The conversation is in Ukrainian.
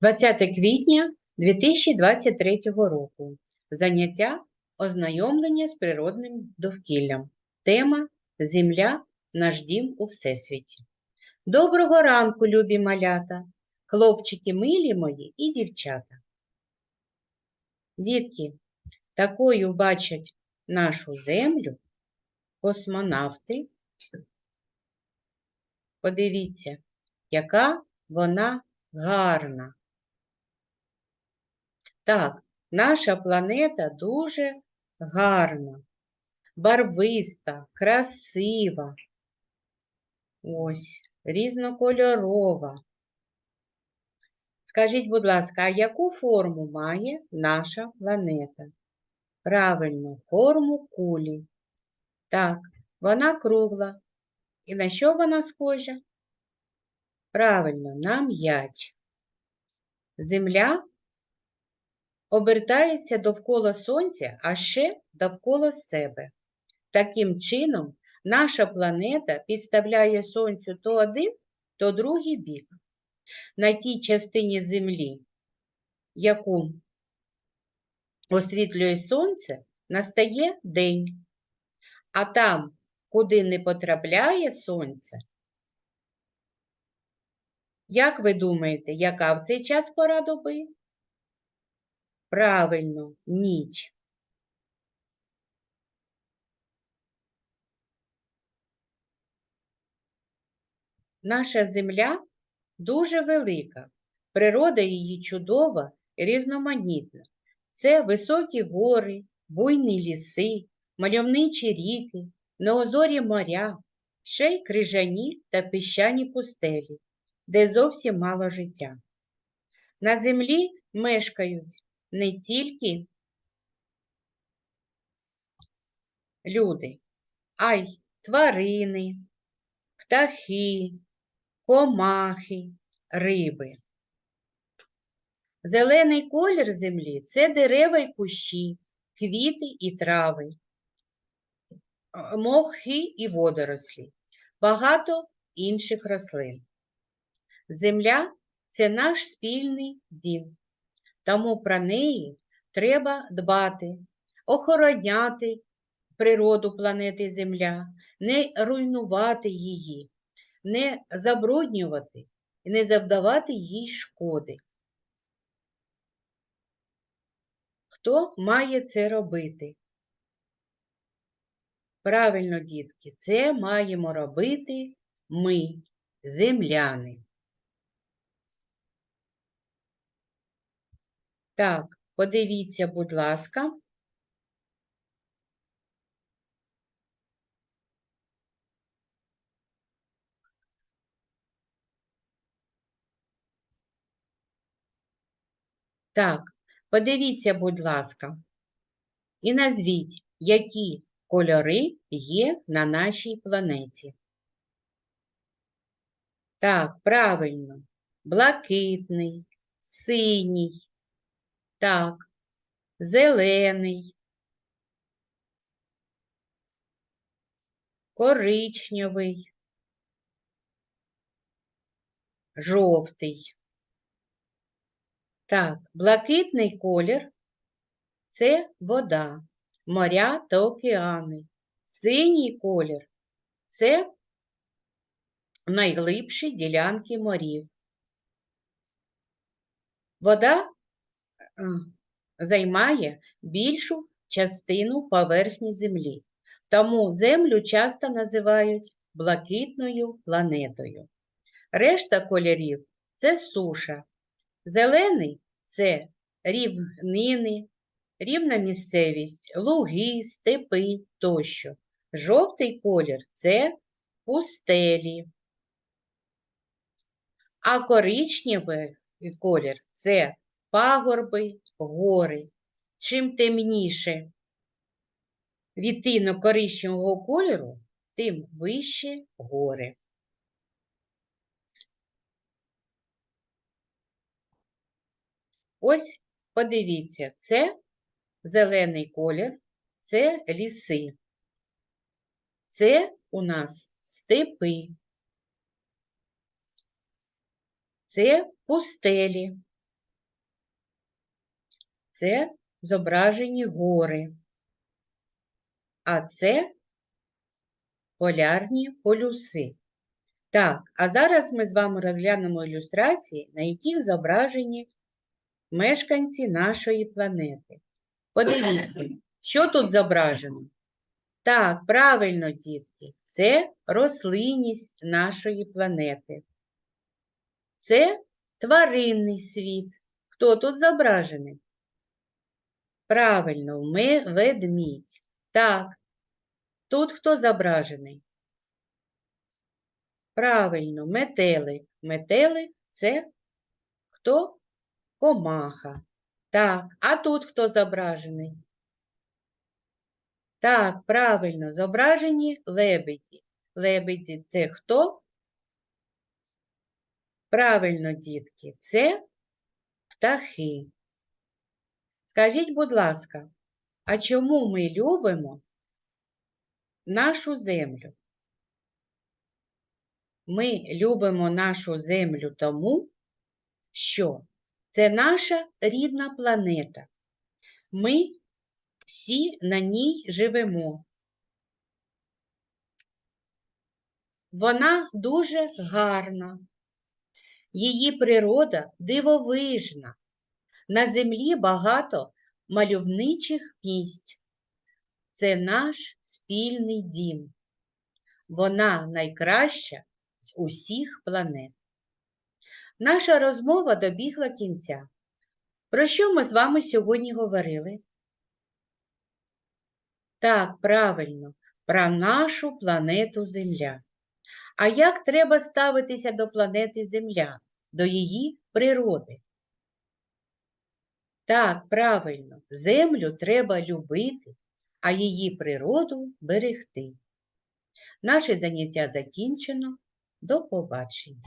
20 квітня 2023 року. Заняття ознайомлення з природним довкіллям. Тема Земля наш дім у Всесвіті. Доброго ранку, любі малята, хлопчики милі мої і дівчата. Дітки, такою бачать нашу землю космонавти. Подивіться, яка вона гарна. Так, наша планета дуже гарна, барвиста, красива. Ось, різнокольорова. Скажіть, будь ласка, а яку форму має наша планета? Правильно, форму кулі. Так, вона кругла. І на що вона схожа? Правильно, на м'яч. Земля обертається довкола Сонця, а ще довкола себе. Таким чином, наша планета підставляє Сонцю то один, то другий бік. На тій частині Землі, яку освітлює Сонце, настає день. А там, куди не потрапляє Сонце, як ви думаєте, яка в цей час пора доби? Правильно, ніч. Наша земля дуже велика, природа її чудова і різноманітна. Це високі гори, буйні ліси, мальовничі ріки, неозорі моря, ще й крижані та піщані пустелі, де зовсім мало життя. На землі мешкають не тільки люди, а й тварини, птахи, комахи, риби. Зелений колір землі це дерева й кущі, квіти і трави, мохи і водорослі, багато інших рослин. Земля це наш спільний дім, тому про неї треба дбати, охороняти природу планети Земля, не руйнувати її, не забруднювати і не завдавати їй шкоди. Хто має це робити? Правильно, дітки, це маємо робити ми, земляни. Так, подивіться, будь ласка. Так, подивіться, будь ласка, і назвіть, які кольори є на нашій планеті. Так, правильно, блакитний, синій, так, зелений, коричневий, жовтий. Так, блакитний колір це вода, моря та океани. Синій колір це найглибші ділянки морів. Вода займає більшу частину поверхні Землі, тому Землю часто називають блакитною планетою. Решта кольорів це суша. Зелений це рівнини, рівна місцевість, луги, степи тощо. Жовтий колір це пустелі. А коричневий колір це пагорби, гори. Чим темніше відтинок коричневого кольору, тим вище гори. Ось подивіться, це зелений колір, це ліси. Це у нас степи. Це пустелі. Це зображені гори, а це полярні полюси. Так, а зараз ми з вами розглянемо ілюстрації, на яких зображені мешканці нашої планети. Подивіться, що тут зображено? Так, правильно, дітки, це рослинність нашої планети. Це тваринний світ. Хто тут зображений? Правильно, ми ведмідь. Так, тут хто зображений? Правильно, метелик. Метелик це хто? Комаха. Так, а тут хто зображений? Так, правильно, зображені лебеді. Лебеді це хто? Правильно, дітки, це птахи. Скажіть, будь ласка, а чому ми любимо нашу землю? Ми любимо нашу землю тому, що це наша рідна планета. Ми всі на ній живемо. Вона дуже гарна. Її природа дивовижна. На землі багато мальовничих місць. Це наш спільний дім. Вона найкраща з усіх планет. Наша розмова добігла кінця. Про що ми з вами сьогодні говорили? Так, правильно, про нашу планету Земля. А як треба ставитися до планети Земля, до її природи? Так, правильно, землю треба любити, а її природу берегти. Наше заняття закінчено. До побачення.